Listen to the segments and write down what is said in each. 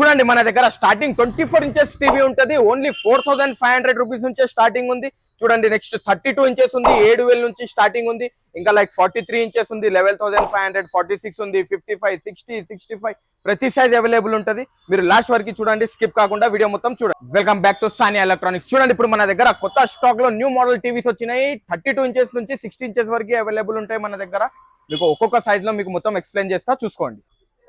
చూడండి మన దగ్గర starting twenty four inches TV ఉంటుంది. Only four thousand five hundred rupees నుంచే స్టార్టింగ్ ఉంది. చూడండి నెక్స్ట్ థర్టీ టూ ఇంచెస్ ఉంది ఏడు వేల నుంచి స్టార్టింగ్ ఉంది. ఇంకా లైక్ ఫార్టీ త్రీ ఇంచెస్ ఉంది eleven thousand five hundred forty six ఉంది fifty five sixty sixty five ప్రతి సైజ్ అవైలబుల్ ఉంటుంది. మీరు లాస్ట్ వరకు చూడండి స్కిప్ కాకుండా వీడియో మొత్తం చూడండి. Welcome back to Sania Electronics చూడండి ఇప్పుడు మన దగ్గర కొత్త స్టాక్లో న్యూ మోడల్ టీవీస్ వచ్చినాయి. థర్టీ టూ ఇంచెస్ నుంచి సిక్స్టీ ఇంచెస్ వరకు అవైలబుల్ ఉంటాయి మన దగ్గర. మీకు ఒక్కొక్క సైజ్లో మీకు మొత్తం ఎక్స్ప్లెయిన్ చేస్తా చూసుకోండి.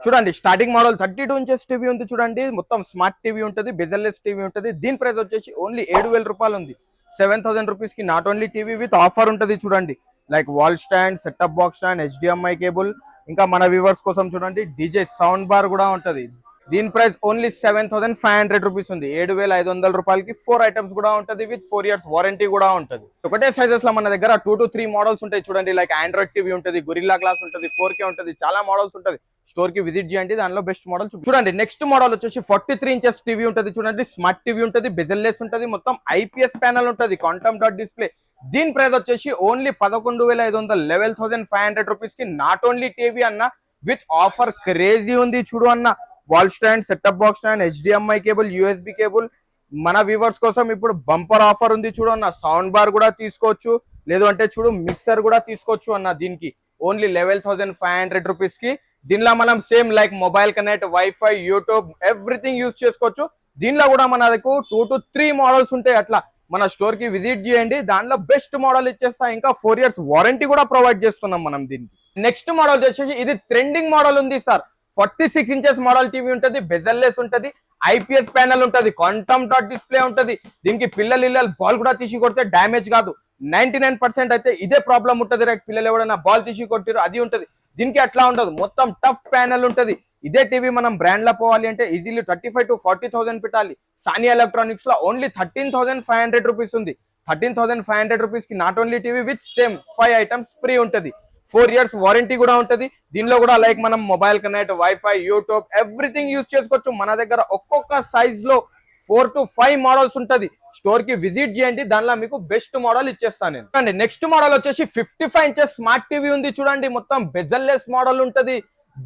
చూడండి starting model thirty two inches TV ఉంది చూడండి. మొత్తం స్మార్ట్ టీవీ ఉంటుంది బెజల్లెస్ టీవీ ఉంటుంది. దీని ప్రైస్ వచ్చేసి ఓన్లీ ఏడు వేల రూపాయలు ఉంది. సెవెన్ థౌసండ్ రూపీస్కి not only TV with offer ఉంటుంది చూడండి. Like wall stand setup box stand HDMI cable ఇంకా మన వ్యూవర్స్ కోసం చూడండి డీజే సౌండ్ బార్ కూడా ఉంటుంది. దీని price only seven thousand five hundred rupees ఉంది. ఏడు వేల ఐదు వందల రూపాయలకి ఫోర్ ఐటమ్స్ కూడా ఉంటుంది విత్ ఫోర్ ఇయర్స్ వారంటీ కూడా ఉంటుంది. ఒకటే సైజెస్లో మన దగ్గర టూ టు త్రీ మోడల్స్ ఉంటాయి చూడండి. లైక్ ఆండ్రాయిడ్ టీవీ ఉంటుంది గురిల్లా గ్లాస్ ఉంటుంది ఫోర్ కే ఉంటుంది చాలా మోడల్స్ ఉంటుంది. స్టోర్కి విజిట్ చేయండి దానిలో బెస్ట్ మోడల్ చూడండి నెక్స్ట్ మోడల్ వచ్చేసి ఫార్టీ త్రీ ఇంచెస్ టీవీ ఉంటుంది చూడండి. స్మార్ట్ టీవీ ఉంటుంది బెజల్లెస్ ఉంటుంది మొత్తం ఐపీఎస్ ప్యానల్ ఉంటుంది కాంటమ్ డాట్ డిస్ప్లే దీని ప్రైస్ వచ్చేసి ఓన్లీ పదకొండు వేల ఐదు వందల లెవెల్ థౌసండ్ ఫైవ్ హండ్రెడ్ రూపీస్కి నాట్ ఓన్లీ టీవీ అన్న విత్ ఆఫర్ క్రేజీ ఉంది చూడు అన్న. Wall stand setup box stand HDMI cable USB cable. మన వ్యూవర్స్ కోసం ఇప్పుడు బంపర్ ఆఫర్ ఉంది చూడు అన్న. సౌండ్ బార్ కూడా తీసుకోవచ్చు. లేదు అంటే చూడు మిక్సర్ కూడా తీసుకోవచ్చు అన్న దీనికి. Only eleven thousand five hundred రూపీస్కి. దీనిలో మనం same like mobile connect wifi YouTube everything use చేసుకోవచ్చు. దీనిలో కూడా మనకు టూ టు త్రీ మోడల్స్ ఉంటాయి అట్లా. మన స్టోర్కి విజిట్ చేయండి. దానిలో బెస్ట్ మోడల్ ఇచ్చేస్తా. ఇంకా ఫోర్ ఇయర్స్ వారంటీ కూడా ప్రొవైడ్ చేస్తున్నాం మనం దీనికి. నెక్స్ట్ మోడల్ వచ్చేసి ఇది ట్రెండింగ్ మోడల్ ఉంది sir forty six inches model TV ఉంటుంది బెజల్లెస్ ఉంటుంది ఐపీఎస్ ప్యానల్ ఉంటుంది క్వాంటమ్ డాట్ డిస్ప్లే ఉంటుంది. దీనికి పిల్లలు ఇళ్ళలు బాల్ కూడా తీసి కొడితే డ్యామేజ్ కాదు. నైన్టీ నైన్ పర్సెంట్ అయితే ఇదే ప్రాబ్లం ఉంటుంది రేపు పిల్లలు ఎవరైనా బాల్ తీసి కొట్టిరు అది ఉంటుంది. దీనికి అట్లా ఉండదు. మొత్తం టఫ్ ప్యానల్ ఉంటుంది. ఇదే టీవీ మనం బ్రాండ్లో పోవాలి అంటే easily thirty five to forty thousand పెట్టాలి. Sania ఎలక్ట్రానిక్స్లో only thirteen thousand five hundred rupees ఉంది. థర్టీన్ థౌసండ్ ఫైవ్ హండ్రెడ్ రూపీస్కి not only TV with same five items free ఉంటుంది. ఫోర్ ఇయర్స్ వారంటీ కూడా ఉంటుంది. దీనిలో కూడా లైక్ మనం mobile connect wifi YouTube everything use చేసుకోవచ్చు. మన దగ్గర ఒక్కొక్క సైజ్లో ఫోర్ టు ఫైవ్ మోడల్స్ ఉంటుంది. స్టోర్కి విజిట్ చేయండి. దానిలో మీకు బెస్ట్ మోడల్ ఇచ్చేస్తాను నేను. చూడండి నెక్స్ట్ మోడల్ వచ్చేసి fifty five inches smart TV ఉంది చూడండి. మొత్తం బెజల్లెస్ మోడల్ ఉంటుంది.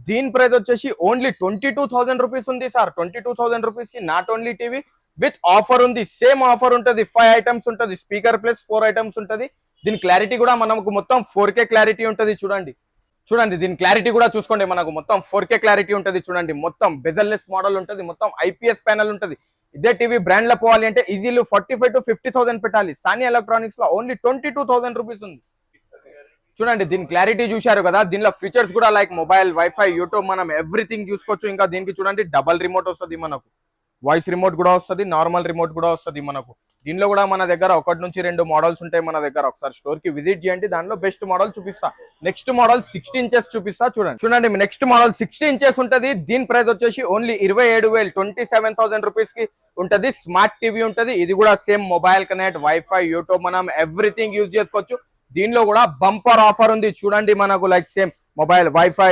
దీని ప్రైస్ వచ్చేసి only twenty two thousand rupees ఉంది సార్ ట్వంటీ టూ థౌసండ్ రూపీస్కి not only TV with offer ఉంది. సేమ్ ఆఫర్ ఉంటుంది. ఫైవ్ ఐటమ్స్ ఉంటుంది. స్పీకర్ ప్లస్ ఫోర్ ఐటమ్స్ ఉంటుంది. దీని క్లారిటీ కూడా మనకు మొత్తం ఫోర్ కే క్లారిటీ ఉంటుంది చూడండి. చూడండి దీని క్లారిటీ కూడా చూసుకోండి మనకు. మొత్తం ఫోర్ కే క్లారిటీ ఉంటుంది చూడండి. మొత్తం బెజల్లెస్ మోడల్ ఉంటుంది. మొత్తం ఐపీఎస్ ప్యానల్ ఉంటుంది. ఇదే టీవీ బ్రాండ్లో పోవాలి అంటే easily forty five to fifty thousand పెట్టాలి. Sania ఎలక్ట్రానిక్స్లో only twenty two thousand rupees ఉంది. చూడండి దీని క్లారిటీ చూశారు కదా? దీనిలో ఫీచర్స్ కూడా లైక్ మొబైల్ వైఫై యూట్యూబ్ మనం ఎవ్రీథింగ్ చూసుకోవచ్చు. ఇంకా దీనికి చూడండి డబల్ రిమోట్ వస్తుంది మనకు. వాయిస్ రిమోట్ కూడా వస్తుంది నార్మల్ రిమోట్ కూడా వస్తుంది మనకు. దీనిలో కూడా మన దగ్గర ఒకటి నుంచి రెండు మోడల్స్ ఉంటాయి మన దగ్గర. ఒకసారి స్టోర్కి విజిట్ చేయండి. దానిలో బెస్ట్ మోడల్ చూపిస్తా. నెక్స్ట్ మోడల్ సిక్స్టీ ఇంచెస్ చూపిస్తా చూడండి. చూడండి నెక్స్ట్ మోడల్ సిక్స్టీ ఇంచెస్ ఉంటుంది. దీని ప్రైస్ వచ్చేసి ఓన్లీ ఇరవై ఏడు వేలు. ట్వంటీ సెవెన్ థౌసండ్ రూపీస్కి ఉంటుంది. స్మార్ట్ టీవీ ఉంటుంది. ఇది కూడా same mobile connect wifi YouTube మనం ఎవ్రీథింగ్ యూజ్ చేసుకోవచ్చు. దీనిలో కూడా బంపర్ ఆఫర్ ఉంది. చూడండి మనకు like same mobile wifi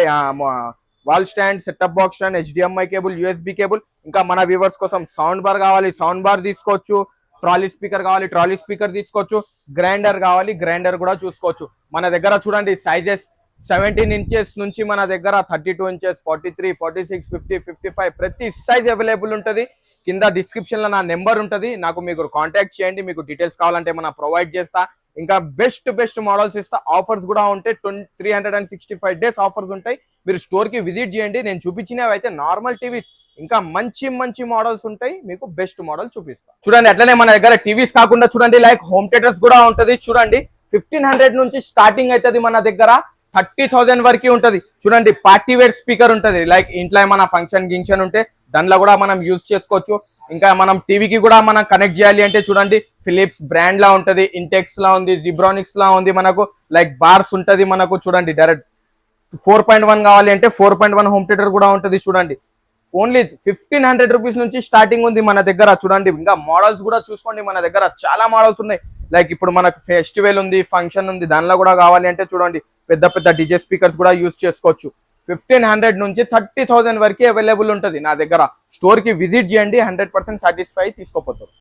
wall stand setup box stand HDMI cable USB cable ఇంకా మన వ్యూవర్స్ కోసం సౌండ్ బార్ కావాలి. సౌండ్ బార్ తీసుకోవచ్చు. ట్రాలీ స్పీకర్ కావాలి ట్రాలీ స్పీకర్ తీసుకోవచ్చు. గ్రైండర్ కావాలి గ్రైండర్ కూడా చూసుకోవచ్చు. మన దగ్గర చూడండి సైజెస్ సెవెంటీన్ ఇంచెస్ నుంచి మన దగ్గర thirty two inches forty three forty six fifty fifty five ప్రతి సైజ్ అవైలబుల్ ఉంటుంది. కింద డిస్క్రిప్షన్లో నా నెంబర్ ఉంటుంది. నాకు మీకు కాంటాక్ట్ చేయండి. మీకు డీటెయిల్స్ కావాలంటే మనం ప్రొవైడ్ చేస్తా. ఇంకా బెస్ట్ బెస్ట్ మోడల్స్ ఇస్తా. ఆఫర్స్ కూడా ఉంటాయి. Twenty three hundred and sixty five days offers ఉంటాయి. మీరు స్టోర్కి విజిట్ చేయండి. నేను చూపించినవి అయితే నార్మల్ టీవీస్ ఇంకా మంచి మంచి మోడల్స్ ఉంటాయి. మీకు బెస్ట్ మోడల్ చూపిస్తాం. చూడండి అట్లనే మన దగ్గర టీవీస్ కాకుండా చూడండి లైక్ హోమ్ థియేటర్స్ కూడా ఉంటది. చూడండి ఫిఫ్టీన్ హండ్రెడ్ నుంచి స్టార్టింగ్ అవుతుంది మన దగ్గర. థర్టీ థౌసండ్ వరకు ఉంటుంది. చూడండి పార్టీ వేర్ స్పీకర్ ఉంటుంది. లైక్ ఇంట్లో ఏమైనా ఫంక్షన్ గింక్షన్ ఉంటే దానిలో కూడా మనం యూజ్ చేసుకోవచ్చు. ఇంకా మనం టీవీకి కూడా మనం కనెక్ట్ చేయాలి అంటే చూడండి ఫిలిప్స్ బ్రాండ్ లా ఉంటుంది ఇంటెక్స్ లా ఉంది జిబ్రానిక్స్ లా ఉంది మనకు. లైక్ బార్స్ ఉంటుంది మనకు చూడండి డైరెక్ట్ ఫోర్ పాయింట్ వన్ కావాలి అంటే four point one home theatre కూడా ఉంటుంది చూడండి. ఓన్లీ ఫిఫ్టీన్ హండ్రెడ్ రూపీస్ నుంచి స్టార్టింగ్ ఉంది మన దగ్గర చూడండి. ఇంకా మోడల్స్ కూడా చూసుకోండి మన దగ్గర చాలా మోడల్స్ ఉన్నాయి. లైక్ ఇప్పుడు మనకు ఫెస్టివల్ ఉంది ఫంక్షన్ ఉంది దానిలో కూడా కావాలి అంటే చూడండి పెద్ద పెద్ద డిజే స్పీకర్స్ కూడా యూజ్ చేసుకోవచ్చు. ఫిఫ్టీన్ హండ్రెడ్ నుంచి థర్టీ థౌసండ్ వరకు అవైలబుల్ ఉంటుంది నా దగ్గర. స్టోర్కి విజిట్ చేయండి హండ్రెడ్ పర్సెంట్ సాటిస్ఫై తీసుకోపోతారు.